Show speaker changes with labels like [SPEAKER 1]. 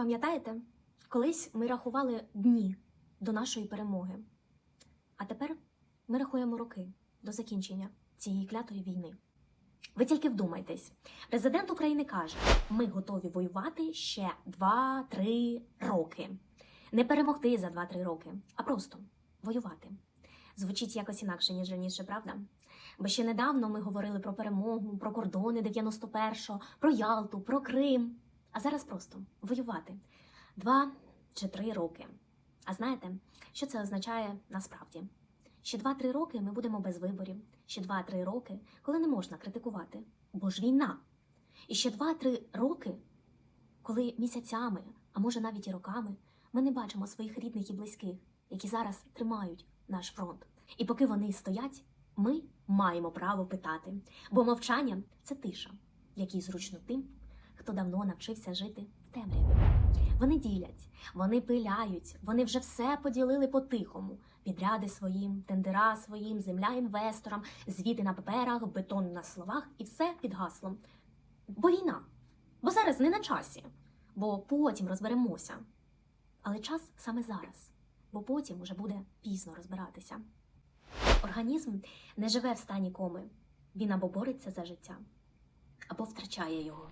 [SPEAKER 1] Пам'ятаєте, колись ми рахували дні до нашої перемоги, а тепер ми рахуємо роки до закінчення цієї клятої війни. Ви тільки вдумайтесь, президент України каже: ми готові воювати ще 2-3 роки. Не перемогти за 2-3 роки, а просто воювати. Звучить якось інакше, ніж раніше, правда? Бо ще недавно ми говорили про перемогу, про кордони 91-го, про Ялту, про Крим. А зараз просто воювати два чи три роки. А знаєте, що це означає насправді? Ще 2-3 роки ми будемо без виборів. Ще 2-3 роки, коли не можна критикувати, бо ж війна. І ще 2-3 роки, коли місяцями, а може навіть і роками, ми не бачимо своїх рідних і близьких, які зараз тримають наш фронт. І поки вони стоять, ми маємо право питати, бо мовчання це тиша, в якій зручно тим, хто давно навчився жити в темряві. Вони ділять, вони пиляють, вони вже все поділили по-тихому. Підряди своїм, тендера своїм, земля інвесторам, звіти на паперах, бетон на словах і все під гаслом. Бо війна. Бо зараз не на часі, бо потім розберемося. Але час саме зараз, бо потім уже буде пізно розбиратися. Організм не живе в стані коми. Він або бореться за життя, або втрачає його.